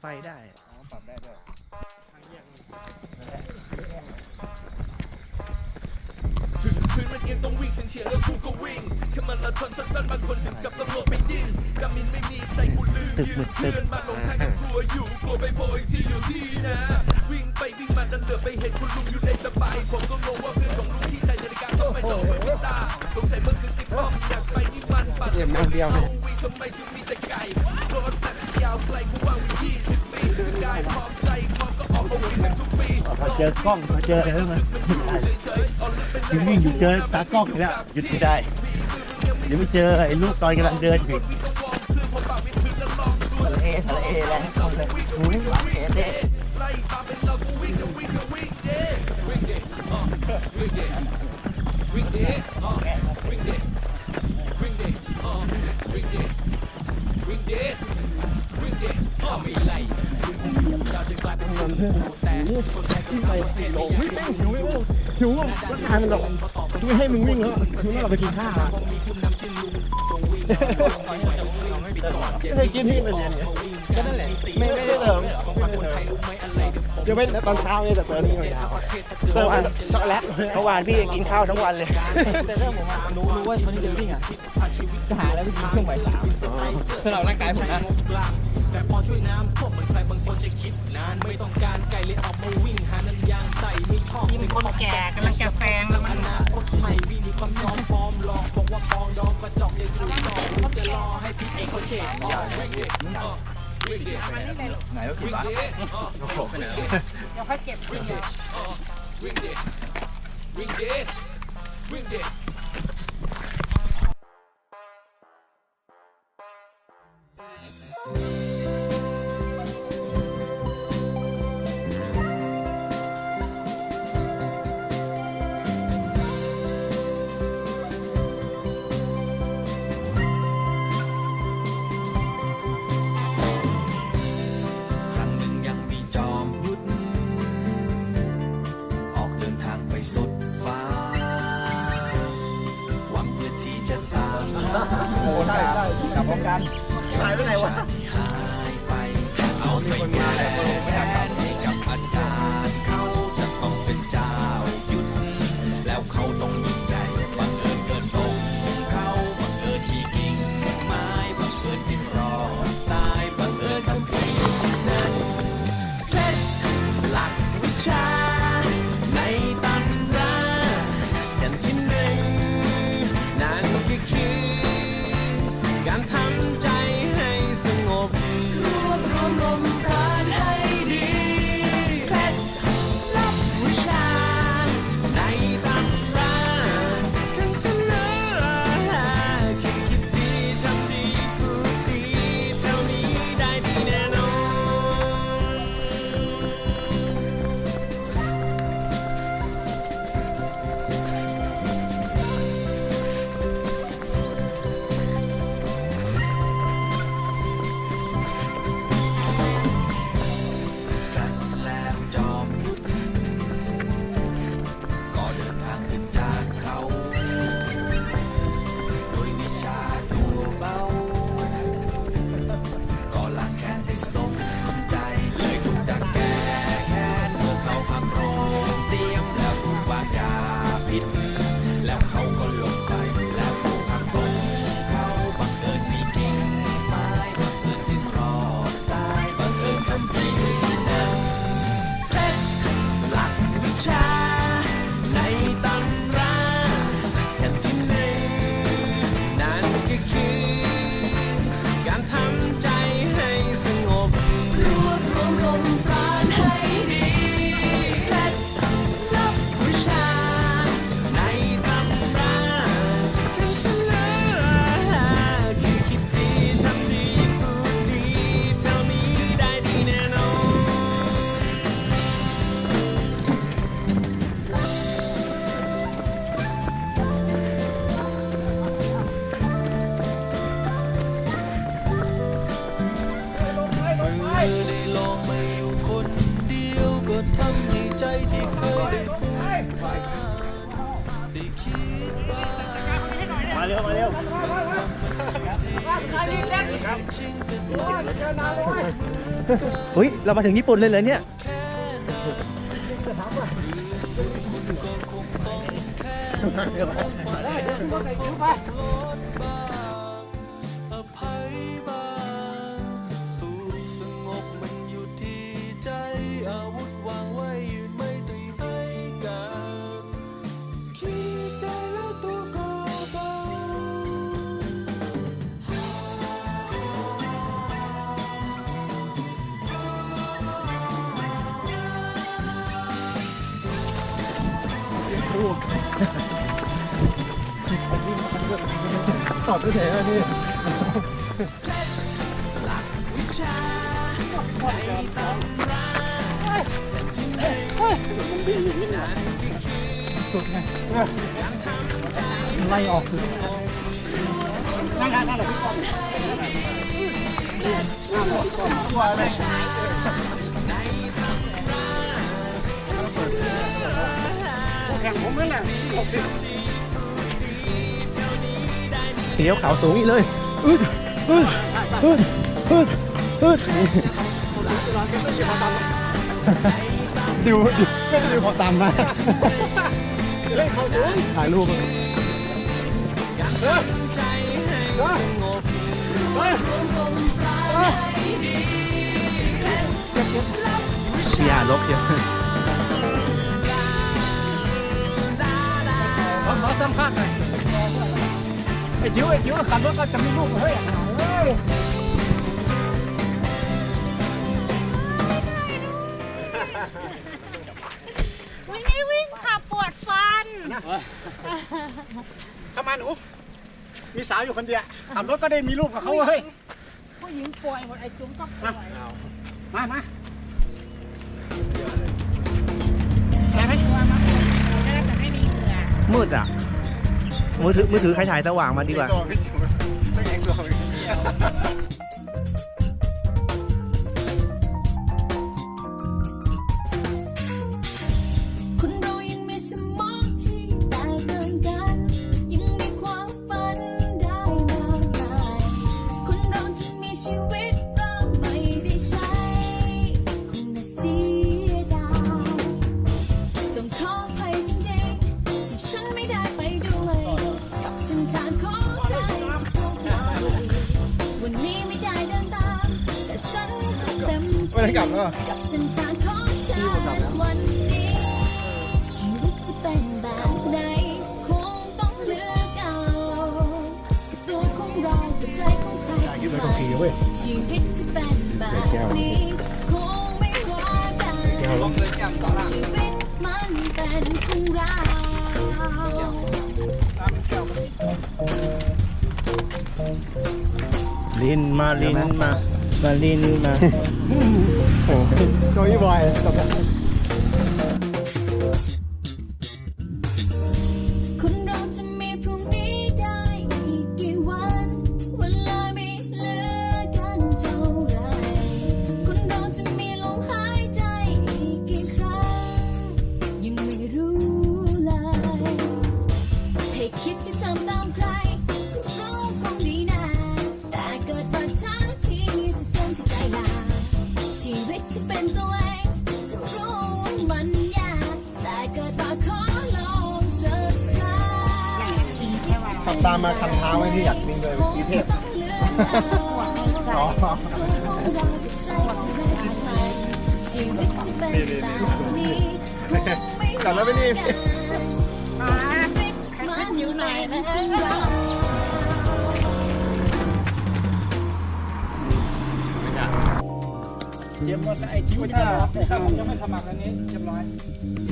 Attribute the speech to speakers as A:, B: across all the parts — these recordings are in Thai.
A: ไฟได้
B: อ๋อปรับได้ด้วย
C: ถึงพื้นมันเอียงต้องวิ่งถึงเฉียงแล้วกูก็วิ่งแค่มันละทนสั้นๆบางคนถึงกับตำรวจไปดิ้นกามินไม่มีใส่กูลืมยืนเพื่อนมาลงทางกับกลัวอยู่กลัวไปโผล่อีกที่อยู่ที่นะ วิ่งไปวิ่งมาดันเดือไปเห็นคุณลุงอยู่ในสบายผมก็งงว่าเพื่อนของลุงที่ใส่นาฬิกาทำไมต้องเหมือนพี่ตาสงสัยเมื่อคืนที่พ่อมอยากไปที่มันปัด
B: เอ็มเดียว
C: เอาวิ่งทำไมถึงมีแต่ไก่รถแต่ยาวไกลกูว่างวิ่งยี่สิบปีกายพร้อมใจพร้อมก็ออกมาวิ่งกันทุกปี
D: มาเจอกล้องมาเจออะไรมายังวิ่งอยู่เจอตากล้องอีกแล้วหยุดไม่ได้เดี๋ยวไม่เจอไอ้ลูกตอนกำลังเดินอยู่
B: ทะเลทะเลแล้วหูหลังเขตเด้
C: ไล่ตามเป็นเรากูวิ่งก็วิ่งก็วิ่งเด้วิ่งเด้อะวิ่งเด้วิ่งเด้อะวิ่งเด้ นกลายเป็นคนหูแต่คนไทยก็ตามประเทศไม่อยากให้เรา
D: หิวไม่หิวก็ทานมันหรอกไม่ให้มึงวิ่งแล้วมึงให้เราไปกินข้าวอะ
C: มีคุณนำชื่อลุงตรงวิ่งปิดก่อน
D: ไม่เคยกินที่มันเนี่ยก็นั่นแหละไม่ไม่ได้เติม
C: ของไมอะไรเดี๋ยว
D: เดี๋ยวไม่ตอนเช้าเนี่ยแต่เติมนี่ไม่ได้เติมอันช็อกแลตเมื่อวานพี่กินข้าวทั้งวันเลย
E: แต่ถ้าผมรู้รู้ว่าตอนนี้เดลวิ่งอะจะหาแล้วไปกินช่วงบ่ายสามสำหรับร่างกายผมนะ
C: แต่พอช่วยน้ำท่วมเหมือนใครบางคนจะคิดนานไม่ต้องการไกลเลยออกมาวิ่งหานันยางใส่ไม่ชอบ
F: มีคนแก่กำลังจะแซงแล้วมัน
C: อนาคตใหม่วิ่งมีความยอมปลอมหลอกบอกว่าปองดองกระจอกยังอยู่ต่อผมจะรอให้พี่เอกเขาเช็คออกวิ่งเด็กวิ่งเด็ก
B: ไหนก็กิน
C: วิ่ง
B: วะ
C: เด็กวิ่งเด็ก
F: เดี๋ยวค่อยเก็บ
C: วิ่งเด็กวิ่งเด็กวิ่งเด็กวิ่งเด็ก
G: ก
B: ลับพร้อมกันหายไปไหนวะ
G: ได้ลองมาอยู่คนเดียวก็ทำให้ใจที่เคยได้ฟุ้งฟ้าได้คิดบ้าง
D: มาเร็วมาเร็ว
G: ที่
E: เฮ้ย เรามาถึงญี่ปุ่นเลยเลยเนี่ย
G: อ ตอบได้แค่
D: ไหนอะนี่
E: ไล่อ อกคือเดี๋ยวขาวสูงอีกเลยอึดอึดอึดอึดอึด
D: ดิวดิวไม่ดิวเขาตามมาถ่ายรูปมา
E: เสียลบเยอะ
D: ไอ้จิ๋วไอ้จิ๋วขับรถก็จะมีลูกเฮ้ยเฮ้ย
F: ไม่ได้วิ่งค่ะปวดฟัน
D: ทำไมหนู มีสาวอยู่คนเดียวขับรถก็ได้มีลูกกับเขาเฮ้ย
F: ผู้หญิงป่วยหมดไอ้จุ๋มก็ป่วย
D: มามา
F: แค่ไม่ตัวมาแค่แต่ไม่มีเหงื่อ
E: มืดอะ มือถือมือถือใครถ่ายสว่างมาดีกว่า
D: ต้องเองตัว
A: ไม่ได้ที่ก
D: ลับแล้ว
A: กับเส้นทางของฉันวันนี้ชีวิตจะเป็นแบบไหนคงต้องเลือกเอากับตัวของเรากับใจของใครใหม่ชีวิตจะเป็นแบบนี้คงไม่ว่ากันก็ชีวิตมันเป็นของเรา
E: ลินมาลินมา มาลินมา
D: ตัวอีบอยตบกัน
A: ค มมาคันเท้า
D: ไว้ที่อยากวิ่งเลยกรุงเทพอ๋อ
A: ชีวิตจะเป็นแบบนี้คงไม่
D: กลับแล้วไม่รีบ
A: ชีวิตมันอยู่ในข เรา
D: เตรียมหมดแล้วไอ้จิ๋วจะล็อกถ้าผมยังไม่สมัครอันนี้เรียบร้อย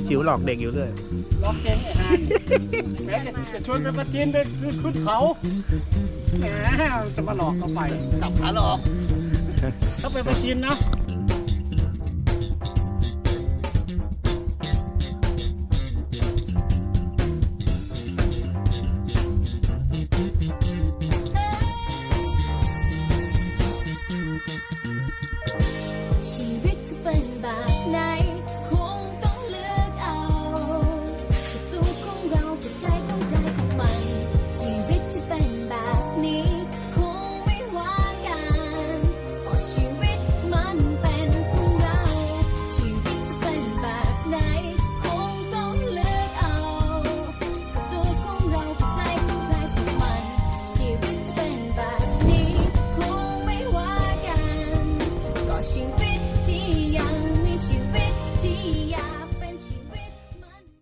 E: จิ๋วหลอกเด็กอยู่เลย
D: ล็อกเก่งไอ้ห่านแม้จะจะชวนไปประจีนไปขึ้นเขาแหมจะมาหลอกเขาไปกลับขาหลอกถ้าไปประจีนนะ